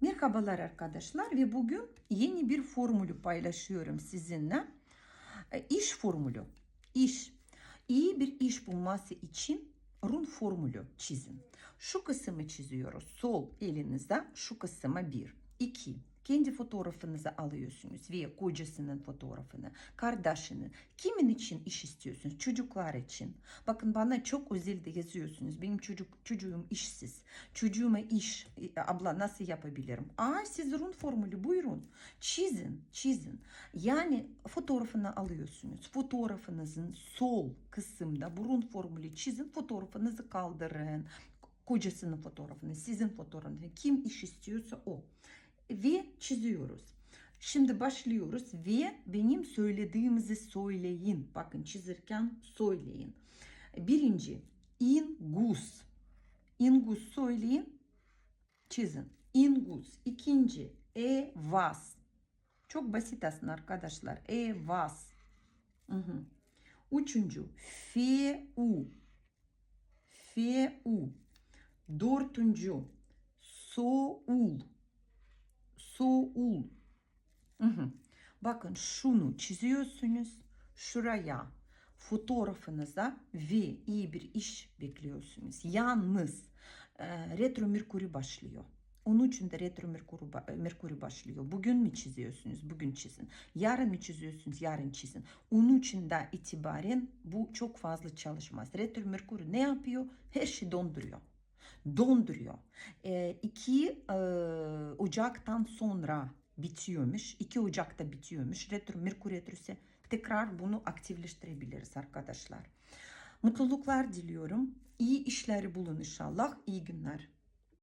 Merhabalar arkadaşlar ve bugün yeni bir formülü paylaşıyorum sizinle. E, İş formülü. İş. İyi bir iş bulması için run formülü çizin. Şu kısmı çiziyoruz. Sol elinizde şu kısmı bir. İki. Kendi fotoğrafınızı alıyorsunuz veya kocasının fotoğrafını, kardeşinin. Kimin için iş istiyorsunuz? Çocuklar için. Bakın bana çok özel de yazıyorsunuz. Benim çocuk çocuğum işsiz. Çocuğuma iş e, abla nasıl yapabilirim? Aa siz run formülü buyurun. Çizin, çizin. Yani fotoğrafını alıyorsunuz. Fotoğrafınızın sol kısımda bu run formülü çizin. Fotoğrafınızı kaldırın kocasının fotoğrafını, sizin fotoğrafını, kim iş istiyorsa o. Ve çiziyoruz. Şimdi başlıyoruz ve benim söylediğimizi söyleyin. Bakın çizirken söyleyin. Birinci, ingus. Ingus söyleyin, çizin. Ingus. İkinci, e vas. Çok basit aslında arkadaşlar. E vas. Hı hı. Üçüncü, fe u. Fe u. Dördüncü, soul. Soul. Hı hı. Bakın şunu çiziyorsunuz. Şuraya fotoğrafınıza ve iyi bir iş bekliyorsunuz. Yalnız e, retro Merkür'ü başlıyor. Onun için de retro Merkür'ü, Merkür'ü başlıyor. Bugün mü çiziyorsunuz? Bugün çizin. Yarın mı çiziyorsunuz? Yarın çizin. Onun için de itibaren bu çok fazla çalışmaz. Retro Merkür ne yapıyor? Her şeyi donduruyor donduruyor. E, 2 e, Ocak'tan sonra bitiyormuş. 2 Ocak'ta bitiyormuş. Retro Merkür Retrosu tekrar bunu aktifleştirebiliriz arkadaşlar. Mutluluklar diliyorum. İyi işleri bulun inşallah. İyi günler.